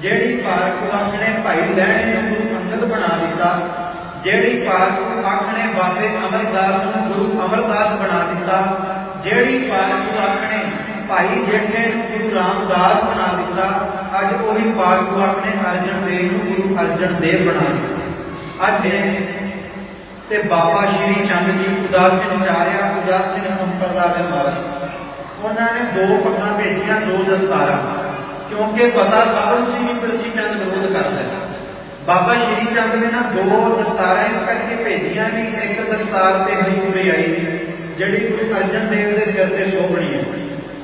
ਜਿਹੜੀ ਪਾਰਕ ਆਖਣੇ ਭਾਈ ਲੈਣੇ ਨੂੰ ਗੁਰੂ ਅੰਗਦ ਬਣਾ ਦਿੱਤਾ। ਜਿਹੜੀ ਪਾਰਕ ਆਖਣੇ ਬਾਬੇ ਅਮਰਦਾਸ ਨੂੰ ਗੁਰੂ ਅਮਰਦਾਸ ਬਣਾ ਦਿੱਤਾ। ਜਿਹੜੀ ਪਾਰਕ ਆਖਣੇ ਭਾਈ ਜੇਠੇ ਨੂੰ ਗੁਰੂ ਰਾਮਦਾਸ ਬਣਾ ਦਿੱਤਾ। ਅੱਜ ਉਹੀ ਪਾਰਕ ਆਖਣੇ ਅਰਜਨ ਦੇਵ ਨੂੰ ਗੁਰੂ ਅਰਜਨ ਦੇਵ ਬਣਾ ਦਿੱਤਾ। ਅੱਜ ਤੇ ਬਾਬਾ ਸ਼੍ਰੀ ਚੰਦ ਜੀ ਉਦਾਸੀਨ ਚਾਰਿਆ ਉਦਾਸੀਨ ਸੰਪਰਦਾ ਦੇ ਮਾਲਕ। ਉਹਨਾਂ ਨੇ ਦੋ ਪੱਗਾਂ ਭੇਜੀਆਂ, ਦੋ ਦਸਤਾਰਾਂ। ਕਿਉਂਕਿ ਪਤਾ ਸਭ ਨੂੰ ਸੀ ਵੀ ਪ੍ਰਿਥੀ ਚੰਦ ਵਿਰੋਧ ਕਰਦਾ ਬਾਬਾ ਸ਼੍ਰੀ ਚੰਦ ਨੇ ਨਾ ਦੋ ਦਸਤਾਰਾਂ ਇਸ ਕਰਕੇ ਭੇਜੀਆਂ ਵੀ ਇੱਕ ਦਸਤਾਰ ਤੇ ਹਜ਼ੂਰੀ ਆਈ, ਜਿਹੜੀ ਗੁਰੂ ਅਰਜਨ ਦੇਵ ਦੇ ਸਿਰ ਤੇ ਸੋਹਣੀ ਹੈ।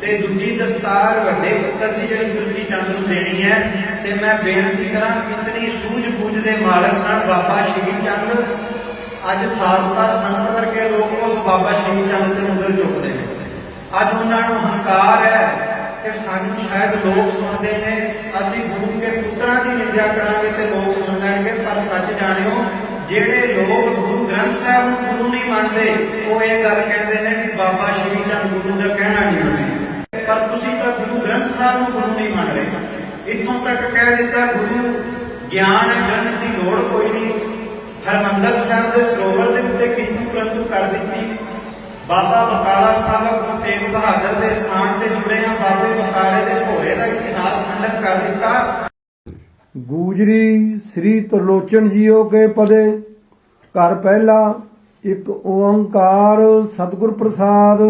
ਤੇ ਦੂਜੀ ਦਸਤਾਰ ਵੱਡੇ ਪੁੱਤਰ ਦੀ ਜਿਹੜੀ ਪ੍ਰਿਥੀ ਚੰਦ ਨੂੰ ਦੇਣੀ ਹੈ, ਤੇ ਮੈਂ ਬੇਨਤੀ ਕਰਾਂ ਕਿਤਨੀ ਸੂਝ-ਬੂਝ ਦੇ ਮਾਲਕ ਸਨ ਬਾਬਾ ਸ਼੍ਰੀ ਚੰਦ। ਅੱਜ ਸਾਧਤਾ ਸੰਤ ਵਰਗੇ ਲੋਕ ਉਸ ਬਾਬਾ ਸ਼੍ਰੀ ਚੰਦ ਤੇ ਉਂਗਲ ਚੁੱਕਦੇ ਨੇ। ਅੱਜ ਉਹਨਾਂ ਨੂੰ ਕਿ ਸਾਨੂੰ ਸ਼ਾਇਦ ਲੋਕ ਸੁਣਦੇ ਨੇ, ਅਸੀਂ ਗੁਰੂ ਕੇ ਪੁੱਤਰਾਂ ਦੀ ਨਿੰਦਿਆ ਕਰਾਂਗੇ ਤੇ ਲੋਕ ਸੁਣ ਲੈਣਗੇ, ਪਰ ਸੱਚ ਜਾਣਿਓ, ਜਿਹੜੇ ਲੋਕ ਗੁਰੂ ਗ੍ਰੰਥ ਸਾਹਿਬ ਨੂੰ ਗੁਰੂ ਨਹੀਂ ਮੰਨਦੇ, ਉਹ ਇਹ ਗੱਲ ਕਹਿੰਦੇ ਨੇ ਕਿ ਬਾਬਾ ਸ਼੍ਰੀ ਚੰਦ ਗੁਰੂ ਦਾ ਕਹਿਣਾ ਨਹੀਂ ਮੰਨਦੇ। ਪਰ ਤੁਸੀਂ ਤਾਂ ਗੁਰੂ ਗ੍ਰੰਥ ਸਾਹਿਬ ਨੂੰ ਗੁਰੂ ਨਹੀਂ ਮੰਨ ਰਹੇ। ਇੱਥੋਂ ਤੱਕ ਕਹਿ ਦਿੱਤਾ, ਗੁਰੂ, ਗਿਆਨ ਗ੍ਰੰਥ ਦੀ ਲੋੜ ਕੋਈ ਨਹੀਂ। ਹਰਮੰਦਰ ਸਾਹਿਬ ਦੇ ਸਰੋਵਰ ਦੇ ਉੱਤੇ ਕਿੰਤੂ ਪ੍ਰੰਤੂ ਬਾਬਾ ਬਕਾਲਾ ਸਾਹਿਬ ਗੁਰੂ ਤੇਗ ਬਹਾਦਰ ਦੇ ਸਥਾਨ ਤੇ ਜੁੜੇ ਆ ਬਾਬੇ ਬਕਾਲੇ ਦੇ ਭੋਰੇ ਦਾ ਇਤਿਹਾਸ ਖੰਡਨ ਕਰ ਦਿੱਤਾ। ਗੂਜਰੀ ਸ੍ਰੀ ਤਰਲੋਚਨ ਜੀਓ ਕੇ ਪਦੇ। ਘਰ ਪਹਿਲਾ ਇੱਕ ਓੰਕਾਰ ਸਤਿਗੁਰ ਪ੍ਰਸਾਦ।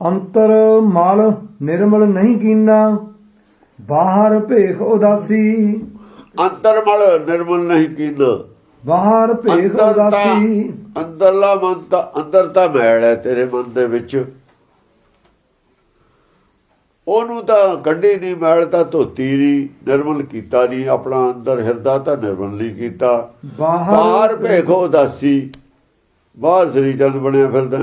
ਅੰਤਰ ਮਲ ਨਿਰਮਲ ਨਹੀਂ ਕੀਨਾ। ਬਾਹਰ ਭੇਖ ਉਦਾਸੀ। ਅੰਤਰਮਲ ਨਿਰਮਲ ਨਹੀਂ ਕੀਨਾ। ਬਾਹਰ ਭੇਖ ਉਦਾਸੀ। ਅੰਦਰਲਾ ਮਨ ਤਾਂ ਅੰਦਰ ਤਾਂ ਮੈਲ ਹੈ ਤੇਰੇ ਮਨ ਦੇ ਵਿੱਚ। ਉਹਨੂੰ ਤਾਂ ਕੱਢੀ ਨਹੀਂ ਮੈਲ ਤਾਂ ਧੋਤੀ ਨਹੀਂ ਨਿਰਮਲ ਕੀਤਾ ਨਹੀਂ ਆਪਣਾ ਅੰਦਰ ਹਿਰਦਾ ਤਾਂ ਨਿਰਮਲ ਨਹੀਂ ਕੀਤਾ। ਬਾਹਰ ਭੇਖੋ ਉਦਾਸੀ ਬਾਹਰ ਸ੍ਰੀ ਚੰਦ ਬਣਿਆ ਫਿਰਦਾ।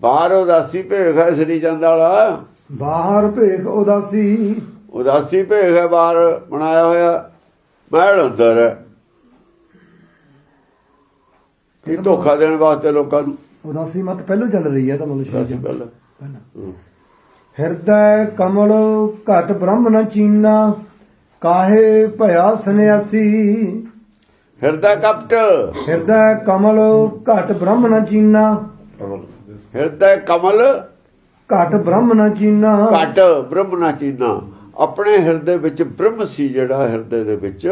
ਬਾਹਰ ਉਦਾਸੀ ਭੇਖ ਹੈ ਸ੍ਰੀ ਚੰਦ ਵਾਲਾ। ਬਾਹਰ ਭੇਖ ਉਦਾਸੀ। ਉਦਾਸੀ ਭੇਖ ਹੈ ਬਾਹਰ ਬਣਾਇਆ ਹੋਇਆ ਮਹਿਲ ਅੰਦਰ ਹੈ। ਕੀ ਧੋਖਾ ਦੇਣ ਵਾਸਤੇ ਲੋਕਾਂ ਨੂੰ? ਉਦਾਸੀ ਮਤ ਪਹਿਲੋਂ ਚੱਲ ਰਹੀ ਹੈ ਤਾਂ ਮਤਲਬ ਦੱਸ ਸ਼੍ਰੀ ਪਹਿਲਾਂ। ਪਹਿਲਾਂ ਹਿਰਦੈ ਕਮਲ ਘਟ ਬ੍ਰਹਮ ਨ ਚੀਨਾ ਕਾਹੇ ਭਇਆ ਸੰਿਆਸੀ ਹਿਰਦਾ ਕਪਟ। ਹਿਰਦੈ ਕਮਲ ਘਟ ਬ੍ਰਹਮ ਨ ਚੀਨਾ। ਹਿਰਦਾ ਕਮਲ ਘਟ ਬ੍ਰਹਮ ਨ ਚੀਨਾ। ਘਟ ਬ੍ਰਹਮ ਨਾ ਚੀਨਾ। ਆਪਣੇ ਹਿਰਦੇ ਵਿੱਚ ਬ੍ਰਹਮ ਸੀ ਜਿਹੜਾ ਹਿਰਦੇ ਦੇ ਵਿੱਚ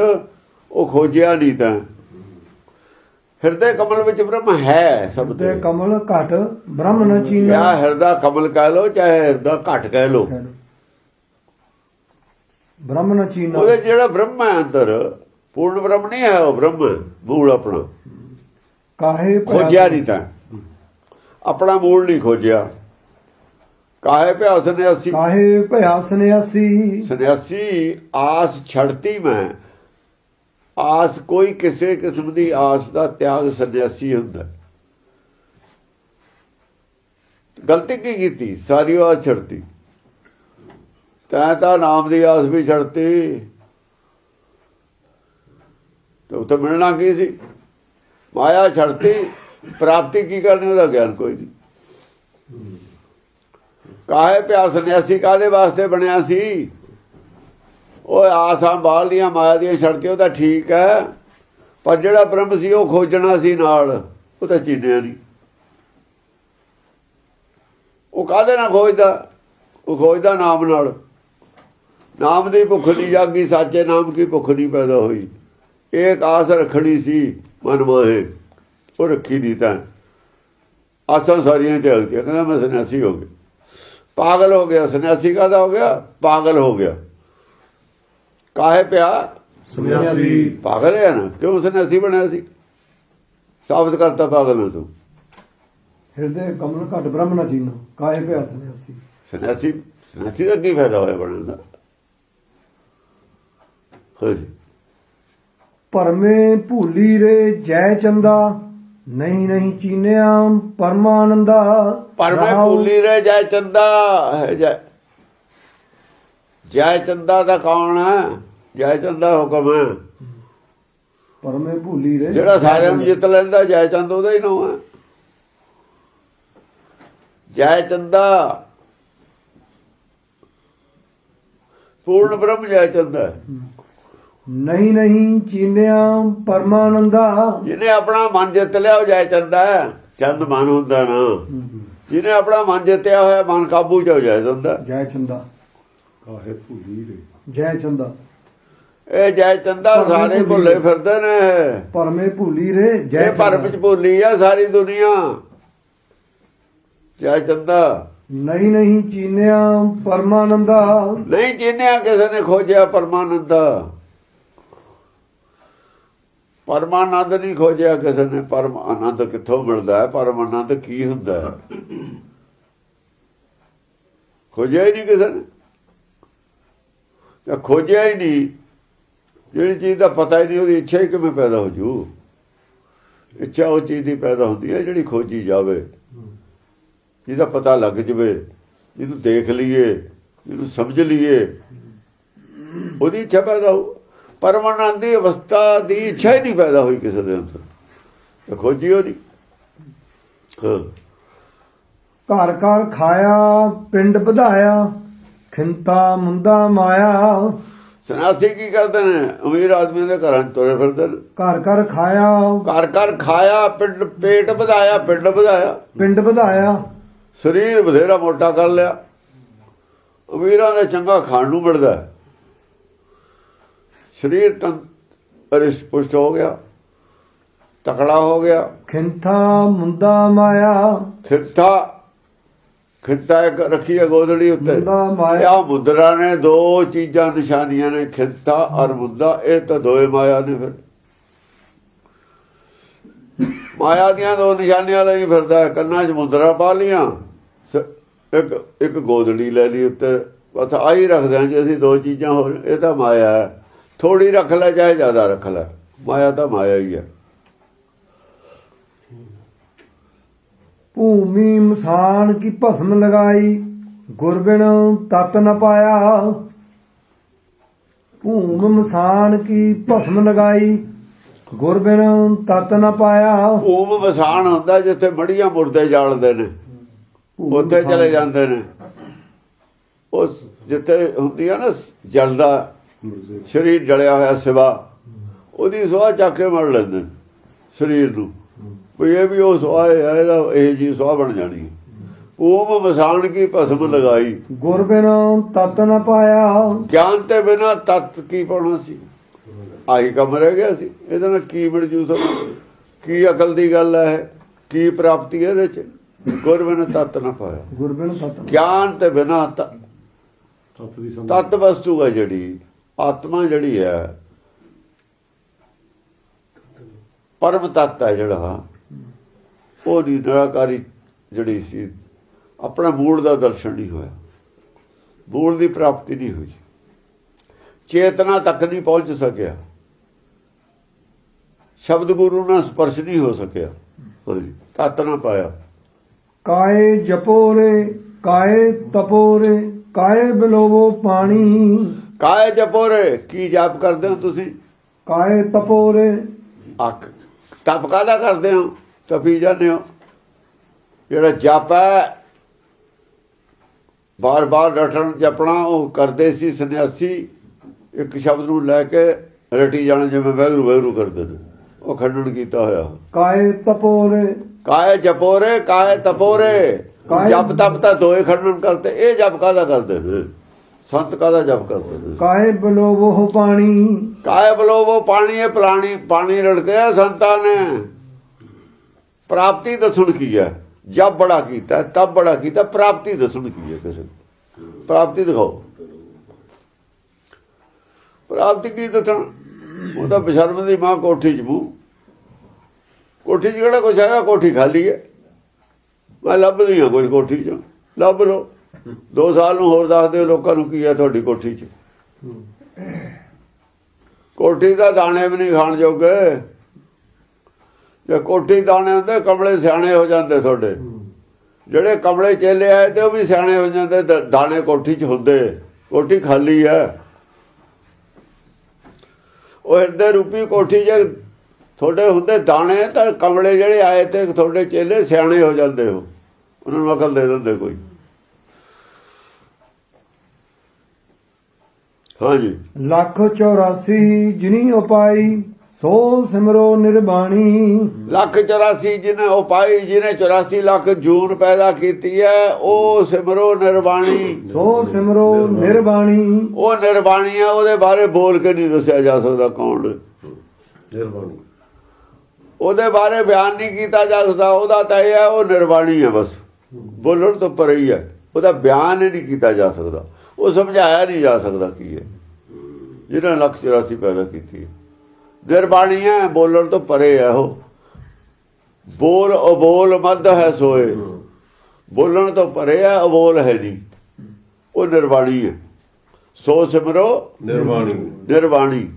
ਉਹ ਖੋਜਿਆ ਨਹੀਂ ਤਾਂ। ਹਿਰਦੇ ਕਮਲ ਵਿੱਚ ਬ੍ਰਹਮ ਹੈ ਸਭ ਤੇ। ਕਮਲ ਘਟ ਬ੍ਰਹਮ ਨ ਚੀਨਾ ਜਾਂ ਹਿਰਦਾ ਕਮਲ ਕਹਿ ਲੋ ਚਾਹੇ ਹਿਰਦਾ ਘਟ ਕਹਿ ਲੋ ਬ੍ਰਹਮ ਨ ਚੀਨਾ ਉਹਦੇ ਜਿਹੜਾ ਬ੍ਰਹਮ ਹੈ ਅੰਦਰ ਪੂਰਨ ਬ੍ਰਹਮ ਨਹੀਂ ਹੈ ਉਹ ਬ੍ਰਹਮ ਮੂਲ ਆਪਣਾ। ਕਾਹੇ ਖੋਜਿਆ ਨਹੀਂ ਤਾਂ। ਆਪਣਾ ਮੂਲ ਨਹੀਂ ਖੋਜਿਆ। ਕਾਹੇ ਉਸਨੇ ਅਸੀਂ ਕਾਹੇ ਭਇਆ ਸੰਿਆਸੀ ਸੰਨਿਆਸੀ ਆਸ ਛੱਡਤੀ ਮੈਂ। ਆਸ ਕੋਈ ਕਿਸੇ ਕਿਸਮ ਦੀ ਆਸ ਦਾ ਤਿਆਗ ਸੰਨਿਆਸੀ ਹੁੰਦਾ। ਗਲਤੀ ਕੀ ਕੀਤੀ? ਸਾਰੀ ਆਸ ਛੱਡਤੀ ਤੈਂ ਤਾਂ ਨਾਮ ਦੀ ਆਸ ਵੀ ਛੱਡਤੀ ਤੇ ਉੱਥੇ ਮਿਲਣਾ ਕੀ ਸੀ? ਮਾਇਆ ਛੱਡਤੀ ਪ੍ਰਾਪਤੀ ਕੀ ਕਰਨੀ ਉਹਦਾ ਗਿਆਨ ਕੋਈ ਨਹੀਂ। ਕਾਹੇ ਪਿਆ ਸੰਨਿਆਸੀ ਕਾਦੇ ਵਾਸਤੇ ਬਣਿਆ ਸੀ? ਉਹ ਆਸਾਂ ਬਾਲ ਦੀਆਂ ਮਾਇਆ ਦੀਆਂ ਛੱਡ ਕੇ ਉਹ ਤਾਂ ਠੀਕ ਹੈ। ਪਰ ਜਿਹੜਾ ਬ੍ਰਹਮ ਸੀ ਉਹ ਖੋਜਣਾ ਸੀ ਨਾਲ, ਉਹ ਤਾਂ ਚੀਨਿਆ ਨਹੀਂ ਉਹ ਕਾਦੇ ਨਾਲ ਖੋਜਦਾ? ਉਹ ਖੋਜਦਾ ਨਾਮ ਨਾਲ। ਨਾਮ ਦੀ ਭੁੱਖ ਨਹੀਂ ਜਾਗੀ, ਸਾਚੇ ਨਾਮ ਕੀ ਭੁੱਖ ਨਹੀਂ ਪੈਦਾ ਹੋਈ। ਇੱਕ ਆਸ ਰੱਖਣੀ ਸੀ, ਮਨ ਮਾਹੇ, ਉਹ ਰੱਖੀ ਨਹੀਂ ਤਾਂ। ਆਸਾਂ ਸਾਰੀਆਂ ਤਿਆਗਤੀਆਂ ਕਹਿੰਦਾ ਮੈਂ ਸੰਨਿਆਸੀ ਹੋ ਗਿਆ। ਪਾਗਲ ਹੋ ਗਿਆ ਸੰਨਿਆਸੀ ਕਾਹਦਾ ਹੋ ਗਿਆ? ਪਾਗਲ ਹੋ ਗਿਆ। ਕਾਹੇ ਪਿਆ? ਸੰਿਆਸੀ ਪਾਗਲ ਹੈ ਨਾ। ਕਿਉਂ ਸੰਨਿਆਸੀ ਬਣਿਆ ਸੀ? ਸਾਬਤ ਕਰਤਾ ਪਾਗਲ ਨੂੰ ਤੂੰ। ਹਿਰਦੈ ਕਮਲ ਘਟ ਬ੍ਰਹਮ ਨ ਚੀਨਾ ਕਾਹੇ ਭਇਆ ਸੰਿਆਸੀ ਸੰਨਿਆਸੀ ਸੰਨਿਆਸੀ ਦਾ ਕੀ ਫਾਇਦਾ ਹੋਇਆ ਬਣਨ ਦਾ? ਹਾਂਜੀ ਪਰਮੇ ਭੂਲੀ ਰੇ ਜੈ ਚੰਦਾ। ਨਹੀਂ ਨਹੀਂ ਚੀਨਿਆ ਪਰਮਾਨੰਦਾ ਪਰਮੇ ਭੂਲੀ ਰਹਿ ਜਾਇ ਚੰਦਾ ਜਾਇ ਚੰਦਾ ਦਾ ਕੌਣ ਹੈ? ਜਾਇ ਚੰਦਾ ਹੁਕਮ ਹੈ। ਪਰਮੇ ਭੂਲੀ ਰਹਿ ਜਿਹੜਾ ਸਾਰਿਆਂ ਨੂੰ ਜਿੱਤ ਲੈਂਦਾ ਜਾਇ ਚੰਦ ਉਹਦਾ ਹੀ ਨਾਮ ਹੈ। ਜਾਇ ਚੰਦਾ। ਪੂਰਨ ਬ੍ਰਹਮ ਜਾਇ ਚੰਦਾ। ਨਹੀਂ ਨਹੀਂ ਚੀਨਿਆ ਪਰਮਾਨੰਦਾ। ਜਿਹਨੇ ਆਪਣਾ ਮਨ ਜਿੱਤ ਲਿਆ ਉਹ ਜੈ ਚੰਦਾ ਹੈ। ਚੰਦ ਮਨ ਹੁੰਦਾ ਨਾ। ਜਿਹਨੇ ਆਪਣਾ ਮਨ ਜਿੱਤਿਆ ਹੋਇਆ ਮਨ ਕਾਬੂ ਚ ਹੋ ਜਾਏ ਜਾਂਦਾ ਜੈ ਚੰਦਾ। ਕਾਹੇ ਭੁੱਲੀ ਰੇ। ਜੈ ਚੰਦਾ। ਇਹ ਜੈ ਚੰਦਾ ਸਾਰੇ ਭੁੱਲੇ ਫਿਰਦੇ ਨੇ ਪਰਮੇ ਭੂਲੀ ਰੇ ਜੈ ਇਹ ਭਰਮ ਚ ਭੁੱਲੀ ਆ ਸਾਰੀ ਦੁਨੀਆ। ਜੈ ਚੰਦਾ। ਨਹੀਂ ਨਹੀਂ ਚੀਨਿਆ ਪਰਮਾਨੰਦਾ। ਨਹੀਂ ਚੀਨਿਆ ਕਿਸੇ ਨੇ ਖੋਜਿਆ ਪਰਮਾਨੰਦ। ਪਰਮ ਆਨੰਦ ਨਹੀਂ ਖੋਜਿਆ ਕਿਸੇ ਨੇ। ਪਰਮ ਆਨੰਦ ਕਿੱਥੋਂ ਮਿਲਦਾ ਹੈ? ਪਰਮ ਆਨੰਦ ਕੀ ਹੁੰਦਾ ਹੈ? ਖੋਜਿਆ ਹੀ ਨਹੀਂ ਕਿਸੇ ਨੇ। ਜਾਂ ਖੋਜਿਆ ਹੀ ਨਹੀਂ। ਜਿਹੜੀ ਚੀਜ਼ ਦਾ ਪਤਾ ਹੀ ਨਹੀਂ, ਉਹਦੀ ਇੱਛਾ ਹੀ ਕਿਵੇਂ ਪੈਦਾ ਹੋ ਜੂ? ਇੱਛਾ ਉਹ ਚੀਜ਼ ਦੀ ਪੈਦਾ ਹੁੰਦੀ ਹੈ ਜਿਹੜੀ ਖੋਜੀ ਜਾਵੇ। ਜਿਹਦਾ ਪਤਾ ਲੱਗ ਜਵੇ, ਜਿਹਨੂੰ ਦੇਖ ਲਈਏ, ਜਿਹਨੂੰ ਸਮਝ ਲਈਏ, ਉਹਦੀ ਇੱਛਾ ਪੈਦਾ ਹੋ ਪਰਮਾਨੰਦ ਦੀ ਅਵਸਥਾ ਦੀ ਇੱਛਾ ਹੀ ਨਹੀਂ ਪੈਦਾ ਹੋਈ ਕਿਸੇ ਦੇ ਅੰਦਰ। ਖੋਜੀ ਉਹਦੀ। ਹਾਂ। ਘਰ ਘਰ ਖਾਇਆ ਪਿੰਡ ਵਧਾਇਆ ਖਿੰਤਾ ਮੁੰਦਾ ਮਾਇਆ। ਸਨਾਸੀ ਕੀ ਕਰਦੇ ਨੇ? ਅਮੀਰ ਆਦਮੀ ਦੇ ਘਰਾਂ ਤੁਰੇ ਫਿਰਦੇ ਨੇ। ਘਰ ਘਰ ਖਾਇਆ। ਘਰ ਘਰ ਖਾਇਆ ਪਿੰਡ ਪੇਟ ਵਧਾਇਆ ਪਿੰਡ ਵਧਾਇਆ। ਪਿੰਡ ਵਧਾਇਆ। ਸਰੀਰ ਬਥੇਰਾ ਮੋਟਾ ਕਰ ਲਿਆ। ਅਮੀਰਾਂ ਦਾ ਚੰਗਾ ਖਾਣ ਨੂੰ ਮਿਲਦਾ। ਸਰੀਰ ਤਨ ਰਿਸ਼ਟ ਪੁਸ਼ਟ ਹੋ ਗਿਆ ਤਕੜਾ ਹੋ ਗਿਆ। ਖਿੰਥਾ ਮੁੰਦਾ ਮਾਇਆ। ਖਿੱਤਾ ਖਿੱਤਾ ਇੱਕ ਰੱਖੀ ਹੈ ਗੋਦੜੀ ਉੱਤੇ। ਮੁੰਦਾ ਮਾਇਆ। ਆ ਮੁਦਰਾ ਨੇ ਦੋ ਚੀਜ਼ਾਂ ਨਿਸ਼ਾਨੀਆਂ ਨੇ ਖਿੱਤਾ ਔਰ ਮੁੰਦਾ ਇਹ ਤਾਂ ਦੋਏ ਮਾਇਆ ਨੇ ਫਿਰ। ਮਾਇਆ ਦੀਆਂ ਦੋ ਨਿਸ਼ਾਨੀਆਂ ਲਈ ਫਿਰਦਾ ਹੈ। ਕੰਨਾਂ 'ਚ ਮੁਦਰਾ ਪਾ ਲੀਆਂ ਇੱਕ ਇੱਕ ਗੋਦੜੀ ਲੈ ਲਈ ਉੱਤੇ। ਬਸ ਆਹੀ ਰੱਖਦੇ ਹਾਂ ਜੀ ਅਸੀਂ ਦੋ ਚੀਜ਼ਾਂ ਹੋਰ ਇਹ ਤਾਂ ਮਾਇਆ ਹੈ। ਥੋੜੀ ਰੱਖ ਲੈ ਚਾਹੇ ਜ਼ਿਆਦਾ ਰੱਖ ਲੈ। ਮਾਇਆ ਤਾਂ ਮਾਇਆ ਹੀ ਹੈ ਭੂਮੀ ਮਸਾਨ ਕੀ ਭਸਮ ਲਗਾਈ? ਗੁਰਬਿਨ ਤਤ ਨ ਪਾਇਆ। ਭੂਮ ਮਸਾਨ ਕੀ ਭਸਮ ਲਗਾਈ? ਗੁਰਬਿਨ ਤਤ ਨ ਪਾਇਆ। ਊਮ ਵਸਾਨ ਹੁੰਦਾ ਜਿੱਥੇ ਮੜੀਆਂ ਮੁਰਦੇ ਜਾਲਦੇ ਨੇ। ਭੂਮ ਉੱਥੇ ਮਸਾਨ। ਚਲੇ ਜਾਂਦੇ ਨੇ। ਉਸ ਜਿੱਥੇ ਹੁੰਦੀ ਆ ਨਾ ਜਲਦਾ ਸਰੀਰ ਜਲਿਆ ਹੋਇਆ ਸਿਵਾ ਉਹਦੀ ਸੁਆਹ ਚੱਕ ਕੇ ਮੜ ਲੈਂਦੇ ਸਰੀਰ ਨੂੰ। ਵੀ ਇਹ ਵੀ ਉਹ ਸੁਆਹ ਹੈ ਇਹਦਾ ਇਹ ਜੀ ਸੁਆਹ ਬਣ ਜਾਣੀ ਹੈ। ਊਮ ਵਸਾਨ ਕੀ ਭਸਮ ਲਗਾਈ। ਗੁਰਬਿਨ ਤਤ ਨ ਪਾਇਆ ਗਿਆਨ ਤੇ ਬਿਨਾ ਤਤ ਕੀ ਪਾਉਣਾ ਸੀ? ਆਹੀ ਕੰਮ ਰਹਿ ਗਿਆ ਸੀ। ਇਹਦੇ ਨਾਲ ਕੀ ਮਿਲ ਜੂ ਸਾਨੂੰ ਕੀ ਅਕਲ ਦੀ ਗੱਲ ਹੈ? ਕੀ ਪ੍ਰਾਪਤੀ ਹੈ ਇਹਦੇ ਚ? ਗੁਰਬਿਨ ਤਤ ਨਾ ਪਾਇਆ। ਗੁਰਬਿਨ ਤਤ ਨ- ਗਿਆਨ ਤੇ ਬਿਨਾ ਤਤ ਤਤ ਵਸਤੂ ਹੈ ਜਿਹੜੀ। ਆਤਮਾ ਜਿਹੜੀ ਹੈ, ਪਰਮ ਤਤ ਹੈ ਜਿਹੜਾ। ਉਹ ਦੀ ਨਿਰਾਕਾਰੀ ਜਿਹੜੀ ਸੀ, ਆਪਣਾ ਮੂਲ ਦਾ ਦਰਸ਼ਨ ਨਹੀਂ ਹੋਇਆ। ਮੂਲ ਦੀ ਪ੍ਰਾਪਤੀ ਨਹੀਂ ਹੋਈ। ਚੇਤਨਾ ਤੱਕ ਨਹੀਂ ਪਹੁੰਚ ਸਕਿਆ। ਸ਼ਬਦ ਗੁਰੂ ਨਾਲ ਸਪਰਸ਼ ਨਹੀਂ ਹੋ ਸਕਿਆ। ਹਾਂਜੀ ਤਤ ਨਾ ਪਾਇਆ। ਕਾਏ ਜਪੋਰੇ ਕਾਏ ਤਪੋਰੇ ਕਾਏ ਬਿਲੋਵੋ ਪਾਣੀ। ਕਾਇ ਜਪੋਰੇ ਕੀ ਜਾਪ ਕਰਦੇ ਹੋ ਤੁਸੀਂ? ਕਾਏ ਤਪੋਰੇ? ਅੱਖ। ਤਪ ਕਾਹਦਾ ਕਰਦੇ ਹੋ? ਤਪੀ ਜਾਂਦੇ ਹੋ। ਜਿਹੜਾ ਜਪ ਹੈ ਬਾਰ-ਬਾਰ ਰਟਣ ਜਪਣਾ ਉਹ ਕਰਦੇ ਸੀ ਸੰਨਿਆਸੀ। ਇੱਕ ਸ਼ਬਦ ਨੂੰ ਲੈ ਕੇ ਰਟੀ ਜਾਣਾ ਜਿਵੇਂ ਵੈਗਰੂ ਵੈਗਰੂ ਕਰਦੇ ਨੇ। ਉਹ ਖੰਡਨ ਕੀਤਾ ਹੋਇਆ। ਕਾਏ ਤਪੋਰੇ? ਕਾਇ ਜਪੋਰੇ ਕਾਇ ਤਪੋਰੇ? ਕਾਇ- ਜਪ ਤਪ ਤਾਂ ਦੋਏ ਖੰਡਨ ਕਰਤੇ ਇਹ ਜਪ ਕਾਹਦਾ ਕਰਦੇ ਨੇ? ਸੰਤ ਕਾਦਾ ਜਪ ਕਰਦੇ ਤੁਸੀਂ? ਬਲੋ ਬਲੋਵੋ ਪਾਣੀ? ਕਾਹੇ ਬਲੋਵੋ ਪਾਣੀ? ਇਹ ਪਲਾਣੀ ਪਾਣੀ ਰੜਕਿਆ ਸੰਤਾਂ ਨੇ। ਪ੍ਰਾਪਤੀ ਦੱਸਣ ਕੀ ਹੈ? ਜਬ ਬੜਾ ਕੀਤਾ ਤਬ ਬੜਾ ਕੀਤਾ ਪ੍ਰਾਪਤੀ ਦੱਸਣ ਕੀ ਹੈ ਕਿਸੇ ਪ੍ਰਾਪਤੀ ਦਿਖਾਓ। ਪ੍ਰਾਪਤੀ ਕੀ ਦੱਸਣ? ਉਹ ਤਾਂ ਬਿਸ਼ਰਮ ਦੀ ਮਾਂ ਕੋਠੀ ਚ ਬੂ ਕੋਠੀ ਚ ਕਿਹੜਾ ਕੁਛ ਹੈਗਾ? ਕੋਠੀ ਖਾਲੀ ਹੈ। ਮੈਂ ਲੱਭਦੀ ਹਾਂ ਕੋਈ ਕੋਠੀ ਚ। ਲੱਭ ਲੋ ਦੋ ਸਾਲ ਨੂੰ ਹੋਰ ਦੱਸ ਦਿਓ ਲੋਕਾਂ ਨੂੰ ਕੀ ਹੈ ਤੁਹਾਡੀ ਕੋਠੀ 'ਚ। ਕੋਠੀ ਦਾ ਦਾਣੇ ਵੀ ਨਹੀਂ ਖਾਣ ਜੋਗੇ। ਜੇ ਕੋਠੀ ਦਾਣੇ ਹੁੰਦੇ, ਕਮਲੇ ਸਿਆਣੇ ਹੋ ਜਾਂਦੇ ਤੁਹਾਡੇ। ਜਿਹੜੇ ਕਮਲੇ ਚੇਲੇ ਆਏ ਤੇ ਉਹ ਵੀ ਸਿਆਣੇ ਹੋ ਜਾਂਦੇ ਦਾਣੇ ਕੋਠੀ 'ਚ ਹੁੰਦੇ। ਕੋਠੀ ਖਾਲੀ ਹੈ। ਉਹ ਹਿਰਦੇ ਰੂਪੀ ਕੋਠੀ ਜੇ ਤੁਹਾਡੇ ਹੁੰਦੇ ਦਾਣੇ, ਤਾਂ ਕਮਲੇ ਜਿਹੜੇ ਆਏ ਤੇ ਤੁਹਾਡੇ ਚੇਲੇ ਸਿਆਣੇ ਹੋ ਜਾਂਦੇ ਹੋ। ਉਹਨਾਂ ਨੂੰ ਅਕਲ ਦੇ ਦਿੰਦੇ ਕੋਈ। ਹਾਂਜੀ। ਲੱਖ 84 ਜਿਨੀ ਉਪਾਈ ਸੋ ਸਿਮਰੋ ਨਿਰਬਾਣੀ। ਲੱਖ 84 ਜਿਹਨੇ ਉਪਾਈ ਜਿਹਨੇ 84 ਲੱਖ ਜੂਨ ਪੈਦਾ ਕੀਤੀ ਹੈ ਉਹ ਸਿਮਰੋ ਨਿਰਵਾਣੀ ਸੋ ਸਿਮਰੋ ਨਿਰਬਾਣੀ। ਉਹ ਨਿਰਵਾਣੀ ਹੈ ਉਹਦੇ ਬਾਰੇ ਬੋਲ ਕੇ ਨਹੀਂ ਦੱਸਿਆ ਜਾ ਸਕਦਾ ਕੌਣ। ਮਿਹਰਬਾਨੀ ਉਹਦੇ ਬਾਰੇ ਬਿਆਨ ਨਹੀਂ ਕੀਤਾ ਜਾ ਸਕਦਾ ਉਹਦਾ ਤਾਂ ਇਹ ਹੈ ਉਹ ਨਿਰਵਾਣੀ ਹੈ ਬਸ। ਬੋਲਣ ਤੋਂ ਪਰੇ ਹੀ ਹੈ। ਉਹਦਾ ਬਿਆਨ ਹੀ ਨਹੀਂ ਕੀਤਾ ਜਾ ਸਕਦਾ। ਉਹ ਸਮਝਾਇਆ ਨਹੀਂ ਜਾ ਸਕਦਾ ਕੀ ਹੈ। ਜਿਹਨੇ ਲੱਖ 84 ਪੈਦਾ ਕੀਤੀ ਹੈ। ਨਿਰਵਾਣੀ ਹੈ ਬੋਲਣ ਤੋਂ ਪਰੇ ਹੈ ਉਹ। ਬੋਲ ਅਬੋਲ ਮੱਧ ਹੈ ਸੋਏ। ਬੋਲਣ ਤੋਂ ਪਰੇ ਹੈ ਅਬੋਲ ਹੈ ਨਹੀਂ। ਉਹ ਨਿਰਵਾਣੀ ਹੈ। ਸੋ ਸਿਮਰੋ ਮਿਹਰਬਾਨੀ ਨਿਰਵਾਣੀ।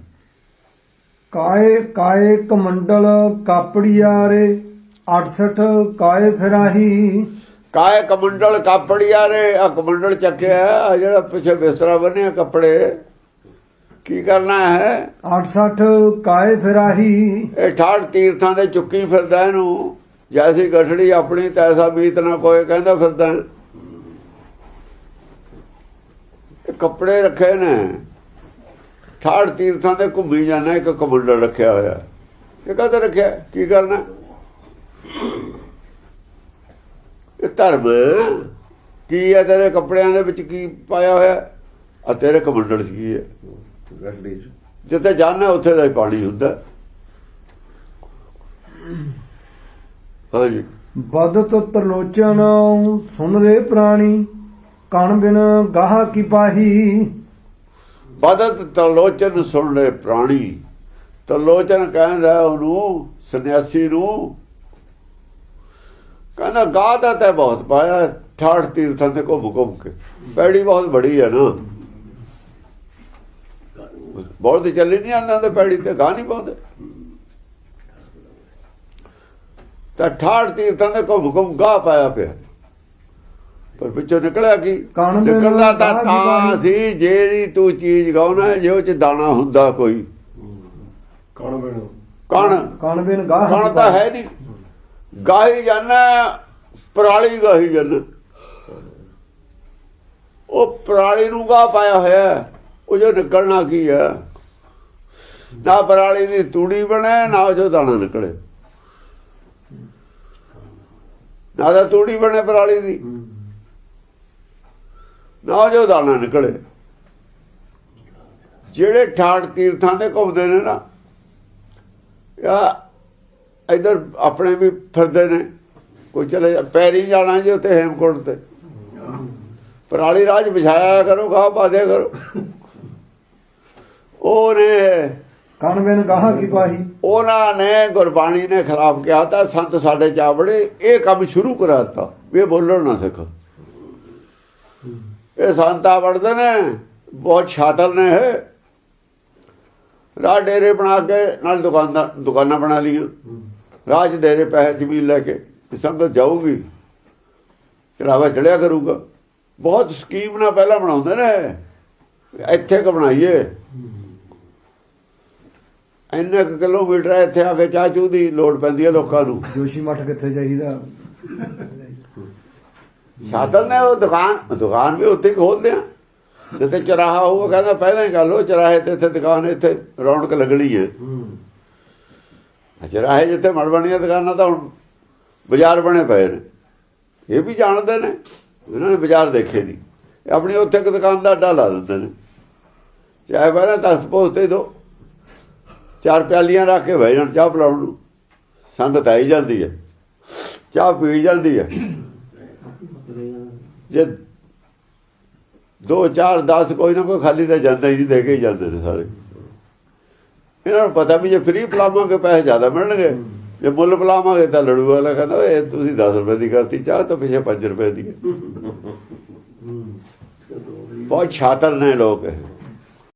ਕਾਏ ਕਾਏ ਕਮੰਡਲ ਕਾਪੜੀਆਰੇ 68 ਕਾਏ ਫਿਰਾਹੀ। ਕਾਏ ਕਮੰਡਲ ਕਾਪੜੀਆ ਰੇ ਆ ਕਮੰਡਲ ਚੱਕਿਆ ਆ ਜਿਹੜਾ ਪਿੱਛੇ ਬਿਸਤਰਾ ਬੰਨਿਆ ਕੱਪੜੇ। ਕੀ ਕਰਨਾ ਹੈ? 68 ਕਾਏ ਫਿਰਾਹੀ ਇਹ ਠਾੜ ਤੀਰਥਾਂ ਦੇ ਚੁੱਕੀ ਫਿਰਦਾ ਇਹਨੂੰ। ਜੈਸੀ ਗਠੜੀ ਆਪਣੀ ਤੈਸਾ ਮੀਤ ਨਾ ਕੋਈ ਕਹਿੰਦਾ ਫਿਰਦਾ। ਕੱਪੜੇ ਰੱਖੇ ਨੇ। ਠਾੜ ਤੀਰਥਾਂ ਦੇ ਘੁੰਮੀ ਜਾਣਾ ਇੱਕ ਕਮੰਡਲ ਰੱਖਿਆ ਹੋਇਆ। ਇਹ ਕਦ ਰੱਖਿਆ? ਕੀ ਕਰਨਾ? ਇਹ ਧਰਮ ਕੀ ਹੈ ਤੇਰੇ ਕੱਪੜਿਆਂ ਦੇ ਵਿੱਚ ਕੀ ਪਾਇਆ ਹੋਇਆ? ਆ ਤੇਰੇ ਕਮੰਡਲ ਕੀ ਹੈ ਜਿੱਥੇ ਜਾਣਾ ਉੱਥੇ ਦਾ ਹੀ ਪਾਣੀ ਹੁੰਦਾ। ਹਾਂਜੀ। ਬਦਤ ਤਰਲੋਚਨ ਸੁਨਰੇ ਪ੍ਰਾਣੀ ਕਣ ਬਿਨ ਗਾਹ ਕੀ ਪਾਹੀ? ਬਦਤ ਤਲੋਚਨ ਸੁਣ ਲੈ ਪ੍ਰਾਣੀ। ਤਲੋਚਨ ਕਹਿੰਦਾ ਉਹਨੂੰ ਸੰਨਿਆਸੀ ਨੂੰ ਕਹਿੰਦਾ ਗਾਹ ਦਾ ਤਾਂ ਬਹੁਤ ਪਾਇਆ ਠਾਠ ਤੀਰਥਾਂ ਤੇ ਘੁੰਮ ਘੁੰਮ ਕੇ। ਪੈੜੀ ਬਹੁਤ ਬੜੀ ਹੈ ਨਾ। ਬਹੁਤ ਚੱਲੀ ਨਹੀਂ ਆਂਦਾ ਤੇ ਪੈੜੀ ਤੇ ਗਾਹ ਨਹੀਂ ਪਾਉਂਦੇ। ਤਾਂ ਠਾਠ ਤੀਰਥਾਂ ਦੇ ਘੁੰਮ ਘੁੰਮ ਗਾਹ ਪਾਇਆ ਪਿਆ। ਪਰ ਵਿੱਚੋਂ ਨਿਕਲਿਆ ਕੀ? ਬਿਨ ਨਿਕਲਦਾ ਤਾਂ ਤਾਂ। ਸੀ ਜਿਹੜੀ ਤੂੰ ਚੀਜ਼ ਗਾਉਣਾ ਜੇ ਉਹ ਚ ਦਾਣਾ ਹੁੰਦਾ ਕੋਈ। ਕਣ ਬਣ ਕਣ। ਕਣ ਬਿਨ ਗਾਹ ਕਣ ਤਾਂ। ਹੈ ਨਹੀਂ ਗਾਹੀ ਜਾਣਾ ਪਰਾਲੀ ਗਾਹੀ ਜਾਣਾ ਉਹ ਪਰਾਲੀ ਨੂੰ ਗਾਹ ਪਾਇਆ ਹੋਇਆ ਉਹ ਜੋ ਨਿਕਲਣਾ ਕੀ ਹੈ? ਨਾ ਪਰਾਲੀ ਦੀ ਤੂੜੀ ਬਣੇ, ਨਾ ਜੋ ਦਾਣਾ ਨਿਕਲੇ। ਨਾ ਤਾਂ ਤੂੜੀ ਬਣੇ ਪਰਾਲੀ ਦੀ। ਨਾ ਉਹ ਜੋ ਦਾਣਾ ਨਿਕਲੇ। ਜਿਹੜੇ ਠਾੜ ਤੀਰਥਾਂ ਤੇ ਘੁੰਮਦੇ ਨੇ ਨਾ ਆ ਇਧਰ ਆਪਣੇ ਵੀ ਫਿਰਦੇ ਨੇ। ਕੋਈ ਚਲੇ ਜਾ- ਪੈਰੀ ਜਾਣਾ ਜੀ ਉੱਥੇ ਹੇਮਕੁੰਟ ਤੇ। ਪਰਾਲੀ ਰਾਜ ਵਿਛਾਇਆ ਕਰੋ ਗਾਹ ਪਾ ਦਿਆ ਕਰੋ ਉਹਨੇ ਕਣ ਬਿਨ ਗਾਹ ਕੀ ਪਾਹੀ? ਉਹਨਾਂ ਨੇ ਗੁਰਬਾਣੀ ਨੇ ਖਿਲਾਫ ਕਿਹਾ ਤਾਂ ਸੰਤ ਸਾਡੇ ਚਾਵੜੇ ਇਹ ਕੰਮ ਸ਼ੁਰੂ ਕਰਾਤਾ ਵੀ ਬੋਲਣ ਨਾ ਸਿੱਖ। ਇਹ ਸੰਤਾ ਵੜਦੇ ਨੇ ਬਹੁਤ ਛਾਤਰ ਨੇ ਇਹ। ਰਾਹ ਡੇਰੇ ਬਣਾ ਕੇ ਨਾਲ ਦੁਕਾਨਦਾਰ ਦੁਕਾਨਾਂ ਬਣਾ ਲਈਆਂ। ਰਾਜ ਡੇਰੇ ਪੈਸੇ ਜ਼ਮੀਨ ਲੈ ਕੇ ਸੰਗਤ ਜਾਊਗੀ। ਚੜਾਵਾ ਚੜਿਆ ਕਰੂਗਾ। ਬਹੁਤ ਸਕੀਮ ਨਾਲ ਪਹਿਲਾਂ ਬਣਾਉਂਦੇ ਨੇ। ਇੱਥੇ ਕ ਬਣਾਈਏ। ਇੰਨੇ ਕੁ ਕਿਲੋਮੀਟਰ ਇੱਥੇ ਆ ਕੇ ਚਾਹ ਚੂਹ ਦੀ ਲੋੜ ਪੈਂਦੀ ਹੈ ਲੋਕਾਂ ਨੂੰ। ਜੋਸ਼ੀ ਮੱਠ ਕਿੱਥੇ ਚਾਹੀਦਾ ਸਾਧਨ ਨੇ ਉਹ ਦੁਕਾਨ ਦੁਕਾਨ ਵੀ ਉੱਥੇ ਖੋਲਦੇ ਆ। ਜਿੱਥੇ ਚਰਾਹਾ ਹੋਊਗਾ ਕਹਿੰਦਾ ਪਹਿਲਾਂ ਹੀ ਗੱਲ ਉਹ ਚਰਾਹੇ ਤੇ ਇੱਥੇ ਦੁਕਾਨ ਇੱਥੇ ਰੌਣਕ ਲੱਗਣੀ ਹੈ। ਚਰਾਹੇ ਜਿੱਥੇ ਮੜ ਦੁਕਾਨਾਂ ਤਾਂ ਹੁਣ ਬਾਜ਼ਾਰ ਬਣੇ ਪਏ ਨੇ। ਇਹ ਵੀ ਜਾਣਦੇ ਨੇ, ਇਹਨਾਂ ਨੇ ਬਾਜ਼ਾਰ ਦੇਖੇ ਨਹੀਂ। ਆਪਣੀ ਉੱਥੇ ਇੱਕ ਦੁਕਾਨ ਦਾ ਅੱਡਾ ਲਾ ਦਿੰਦੇ ਨੇ। ਚਾਹੇ ਪਹਿਲਾਂ ਤਖਤ ਪਹੁੰਚਤੇ ਦੋ ਚਾਰ ਪਿਆਲੀਆਂ ਰੱਖ ਕੇ ਬਹਿ ਜਾਣ, ਚਾਹ ਪਿਲਾਉਣ ਨੂੰ। ਸੰਗਤ ਆਈ ਜਾਂਦੀ ਹੈ ਚਾਹ ਪੀ ਜਾਂਦੀ ਹੈ ਜੇ 2 4 10 ਕੋਈ ਨਾ ਕੋਈ ਖਾਲੀ ਤਾਂ ਜਾਂਦਾ ਹੀ ਨਹੀਂ, ਦੇ ਕੇ ਹੀ ਜਾਂਦੇ ਨੇ ਸਾਰੇ। ਇਹਨਾਂ ਨੂੰ ਪਤਾ ਵੀ ਜੇ ਫ੍ਰੀ ਪਲਾਵਾਂਗੇ ਪੈਸੇ ਜ਼ਿਆਦਾ ਮਿਲਣਗੇ। ਜੇ ਮੁੱਲ ਪਲਾਵਾਂਗੇ ਤਾਂ ਲੜੂ ਵਾਲਾ ਕਹਿੰਦਾ ਓਏ ਤੁਸੀਂ 10 ਰੁਪਏ ਦੀ ਕਰਤੀ ਚਾਹ ਤਾਂ ਪਿੱਛੇ 5 ਰੁਪਏ ਦੀ ਬਹੁਤ ਛਾਤਰ ਨੇ ਲੋਕ ਇਹ।